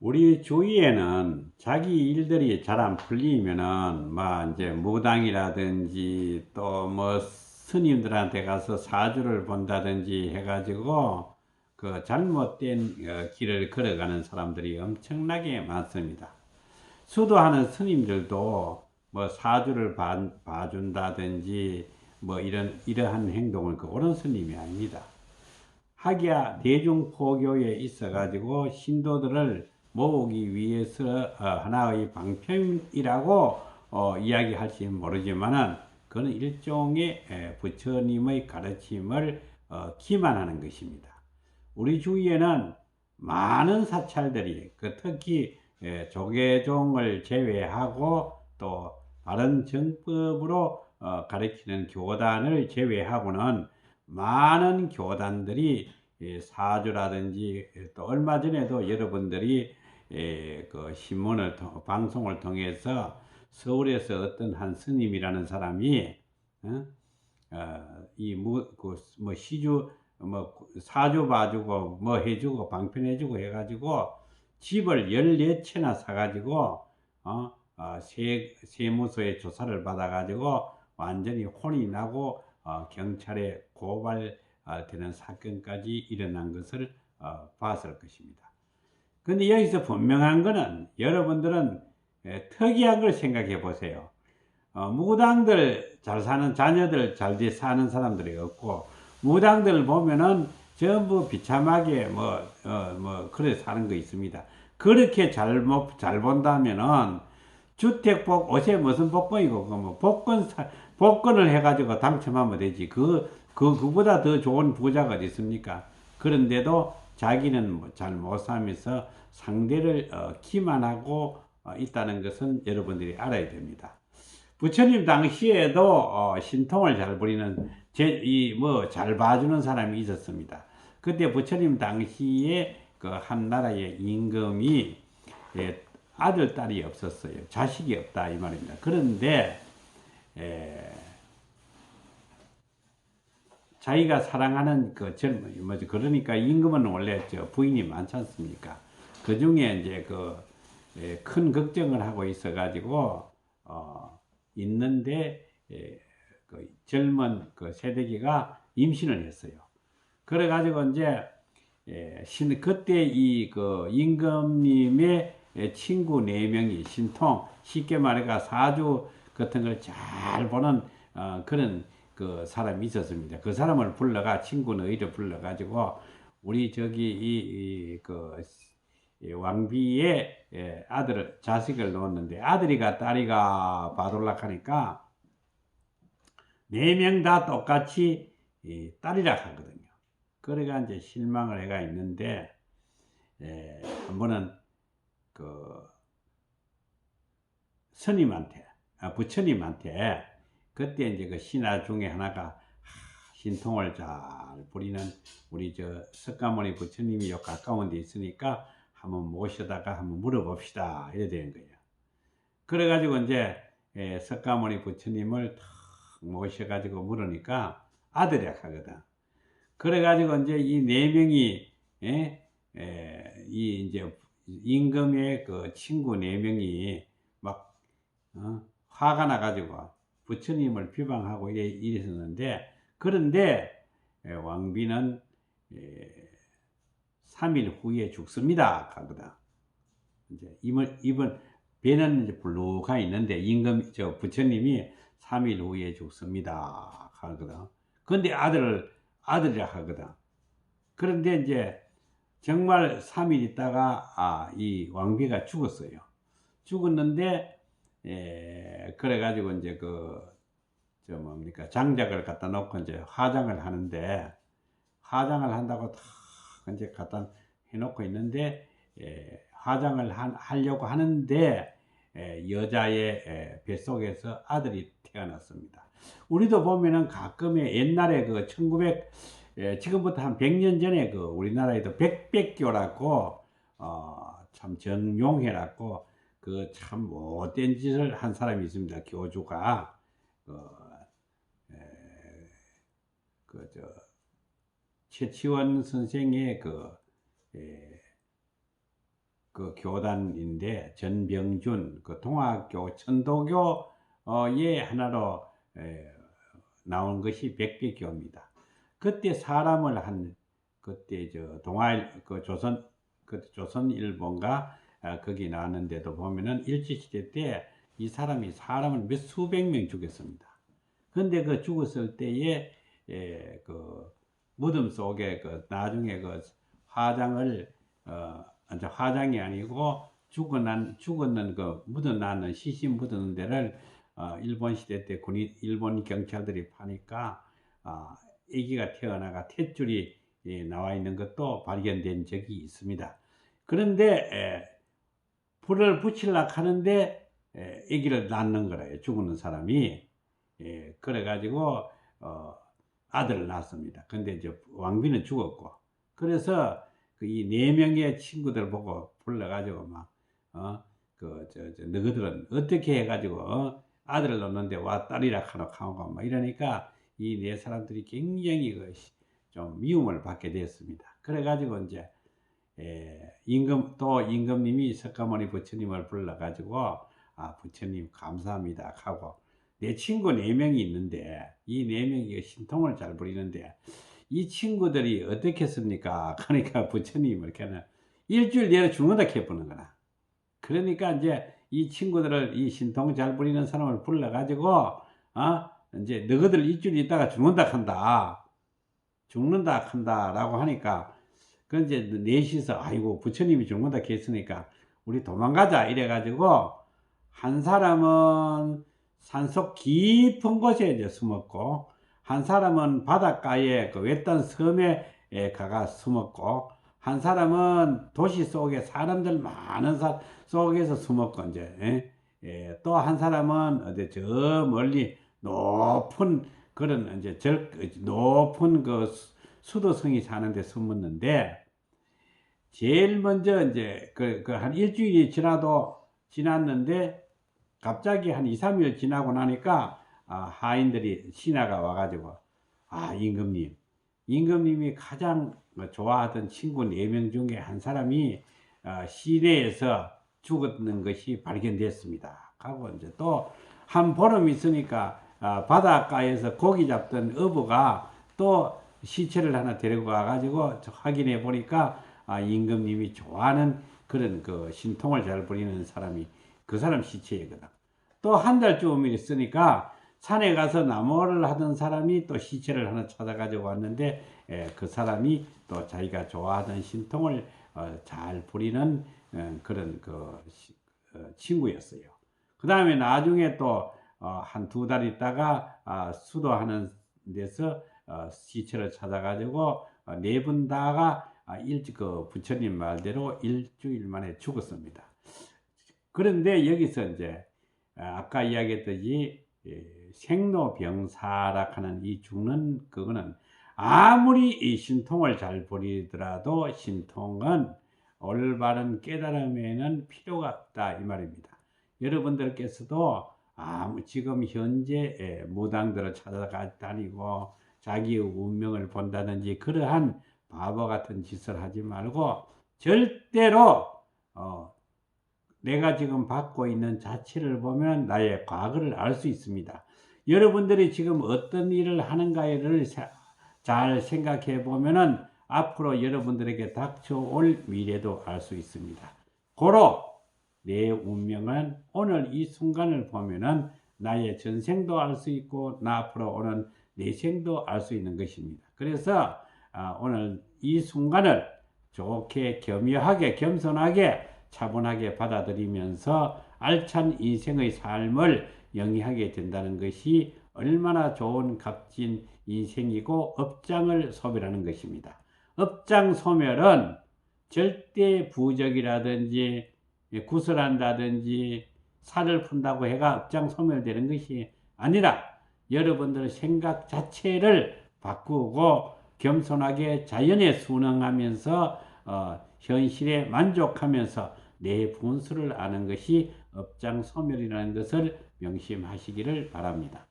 우리 주위에는 자기 일들이 잘 안 풀리면은 막 이제 무당이라든지 또 뭐 스님들한테 가서 사주를 본다든지 해가지고 그 잘못된 어, 길을 걸어가는 사람들이 엄청나게 많습니다. 수도하는 스님들도 뭐 사주를 봐, 봐준다든지 뭐 이런 이러한 행동을 그 옳은 스님이 아닙니다. 하기야 대중포교에 있어 가지고 신도들을 모으기 위해서 어, 하나의 방편이라고 어, 이야기할지 모르지만은 그는 일종의 에, 부처님의 가르침을 어, 기만하는 것입니다. 우리 주위에는 많은 사찰들이 그 특히 에, 조계종을 제외하고 또 바른 정법으로 어, 가르치는 교단을 제외하고는 많은 교단들이 예, 사주라든지 또 얼마 전에도 여러분들이 예, 그 신문을 통- 방송을 통해서 서울에서 어떤 한 스님이라는 사람이 어? 이뭐 시주 뭐 사주 봐주고 뭐 해주고 방편해주고 해가지고 집을 14채나 사가지고 어? 어, 세, 세무서에 조사를 받아가지고 완전히 혼이 나고 어, 경찰에 고발되는 사건까지 일어난 것을 어, 봤을 것입니다. 근데 여기서 분명한 거는 여러분들은 에, 특이한 걸 생각해 보세요. 어, 무당들 잘 사는 자녀들 잘돼 사는 사람들이 없고 무당들 보면은 전부 비참하게 뭐, 어, 뭐, 그래 사는 거 있습니다. 그렇게 잘못, 잘 본다면은 주택복, 옷에 무슨 복권이고, 그뭐 복권, 사, 복권을 해가지고 당첨하면 되지. 그, 그, 그보다 더 좋은 부자가 어디 있습니까? 그런데도 자기는 뭐잘못 살면서 상대를 어, 기만 하고 어, 있다는 것은 여러분들이 알아야 됩니다. 부처님 당시에도 어, 신통을 잘 부리는 이뭐잘 봐주는 사람이 있었습니다. 그때 부처님 당시에 그 한 나라의 임금이 예, 아들 딸이 없었어요. 자식이 없다 이 말입니다. 그런데 에, 자기가 사랑하는 그 젊은 뭐지 그러니까 임금은 원래 저 부인이 많지 않습니까? 그 중에 이제 그 큰 걱정을 하고 있어 가지고 어 있는데 예, 그 젊은 그 세대기가 임신을 했어요. 그래 가지고 이제 예, 신 그때 이 그 임금님의 예, 친구 네 명이 신통 쉽게 말해가 사주 같은 걸 잘 보는 어, 그런 그 사람이 있었습니다. 그 사람을 불러가 친구는 의를 불러가지고 우리 저기 이그 왕비의 예, 아들을 자식을 놓았는데 아들이가 딸이가 바돌락하니까 네 명 다 똑같이 이 딸이라 하거든요. 그래가 이제 실망을 해가 있는데 예, 한 번은 그 스님한테 아, 부처님한테 그때 이제 그 신하 중에 하나가 하, 신통을 잘 부리는 우리 저 석가모니 부처님이 요 가까운 데 있으니까 한번 모셔다가 한번 물어봅시다 이래 되는 거예요. 그래가지고 이제 예, 석가모니 부처님을 탁 모셔가지고 물으니까 아들이라 하거든. 그래가지고 이제 이 네 명이 예? 예, 이 이제 임금의 그 친구 네 명이 막 어? 화가 나가지고 부처님을 비방하고 이래, 이랬었는데 그런데 예, 왕비는 예, 3일 후에 죽습니다. 하거든. 이제 입은 입은 배는 이제 불룩하 있는데 임금 저 부처님이 3일 후에 죽습니다. 하거든. 근데 아들을 아들이라 하거든. 그런데 이제 정말 3일 있다가 아, 이 왕비가 죽었어요. 죽었는데 에, 그래가지고 이제 그 저 뭡니까 장작을 갖다 놓고 이제 화장을 하는데 화장을 한다고 다 이제 갖다 해놓고 있는데 에, 화장을 한, 하려고 하는데 에, 여자의 에, 뱃속에서 아들이 태어났습니다. 우리도 보면은 가끔의 옛날에 그 1900, 에, 지금부터 한 100년 전에 그 우리나라에도 백백교라고 어, 참 정용해라고 그 참 못된 짓을 한 사람이 있습니다. 교주가 그, 그저 최치원 선생의 그, 에, 그 교단인데 전병준 그 동학교 천도교의 하나로 에, 나온 것이 백백교입니다. 그때 사람을 한 그때 저 동아 그 조선 그 조선 일본가 아, 거기 나왔는데도 보면은 일제 시대 때 이 사람이 사람을 몇 수백 명 죽였습니다. 근데 그 죽었을 때에 에, 그 무덤 속에 그 나중에 그 화장을 어 이제 화장이 아니고 죽어난 죽었는 그 묻어나는 시신 묻는 데를 어, 일본 시대 때 군인 일본 경찰들이 파니까 아, 아기가 태어나가 탯줄이 예, 나와 있는 것도 발견된 적이 있습니다. 그런데 에, 불을 붙이려고 하는데 에, 아기를 낳는 거래요. 죽는 사람이. 예, 그래가지고 어, 아들을 낳았습니다. 근데 이제 왕비는 죽었고 그래서 그 이네 명의 친구들 보고 불러가지고 막 어, 그, 저, 저, 너희들은 어떻게 해가지고, 어? 아들을 낳는데 와 딸이라 하노 하고 막 이러니까 이 네 사람들이 굉장히 그, 시- 좀 미움을 받게 됐습니다. 그래가지고 이제, 에, 임금, 또 임금님이 석가모니 부처님을 불러가지고, 아, 부처님 감사합니다 하고, 내 친구 네 명이 있는데, 이 네 명이 신통을 잘 부리는데, 이 친구들이 어떻겠습니까? 그러니까 부처님을 걔는 일주일 내로 죽는다 해보는 거라. 그러니까 이제 이 친구들을 이 신통 잘 부리는 사람을 불러가지고 어 이제 너희들 일주일 있다가 죽는다 한다 죽는다 한다라고 하니까 그 이제 넷이서 아이고 부처님이 죽는다 했으니까 우리 도망가자 이래가지고 한 사람은 산속 깊은 곳에 이제 숨었고 한 사람은 바닷가에 그 외딴 섬에 에 가가 숨었고 한 사람은 도시 속에 사람들 많은 사, 속에서 숨었고 이제 예, 또 한 사람은 어디 저 멀리 높은 그런 이제 절 높은 그 수- 수도성이 사는데 숨었는데 제일 먼저 이제 그 한 일주일이 지나도 지났는데 갑자기 한 2, 3일 지나고 나니까 아, 하인들이 신하가 와가지고 아 임금님 임금님이 가장 좋아하던 친구 4명 중에 한 사람이 어, 시내에서 죽었는 것이 발견됐습니다. 하고 이제 또 한 보름 있으니까 아, 바닷가에서 고기 잡던 어부가 또 시체를 하나 데리고 와가지고 저 확인해 보니까 아, 임금님이 좋아하는 그런 그 신통을 잘 부리는 사람이 그 사람 시체이거든. 또 한 달쯤 있으니까 산에 가서 나무를 하던 사람이 또 시체를 하나 찾아가지고 왔는데 예, 그 사람이 또 자기가 좋아하던 신통을 어, 잘 부리는 어, 그런 그 시- 어, 친구였어요. 그 다음에 나중에 또 한두달 있다가 아, 수도하는 데서 어, 시체를 찾아가지고 네 분 다가 아, 일찍 그 부처님 말대로 일주일 만에 죽었습니다. 그런데 여기서 이제 아, 아까 이야기했듯이 예, 생로병사라 하는 이 죽는 그거는 아무리 이 신통을 잘 부리더라도 신통은 올바른 깨달음에는 필요가 없다 이 말입니다. 여러분들께서도 아무 지금 현재 예, 무당들을 찾아가 다니고 자기의 운명을 본다든지 그러한 바보 같은 짓을 하지 말고 절대로 어, 내가 지금 받고 있는 자체를 보면 나의 과거를 알 수 있습니다. 여러분들이 지금 어떤 일을 하는가를 사- 잘 생각해 보면은 앞으로 여러분들에게 닥쳐올 미래도 알 수 있습니다. 고로 내 운명은 오늘 이 순간을 보면은 나의 전생도 알 수 있고 나 앞으로 오는 내 생도 알 수 있는 것입니다. 그래서 아, 오늘 이 순간을 좋게 겸허하게 겸손하게 차분하게 받아들이면서 알찬 인생의 삶을 영위하게 된다는 것이 얼마나 좋은 값진 인생이고 업장을 소멸하는 것입니다. 업장 소멸은 절대 부적이라든지 구설한다든지 살을 푼다고 해가 업장 소멸되는 것이 아니라 여러분들의 생각 자체를 바꾸고 겸손하게 자연에 순응하면서 어, 현실에 만족하면서 내 분수를 아는 것이 업장 소멸이라는 것을 명심하시기를 바랍니다.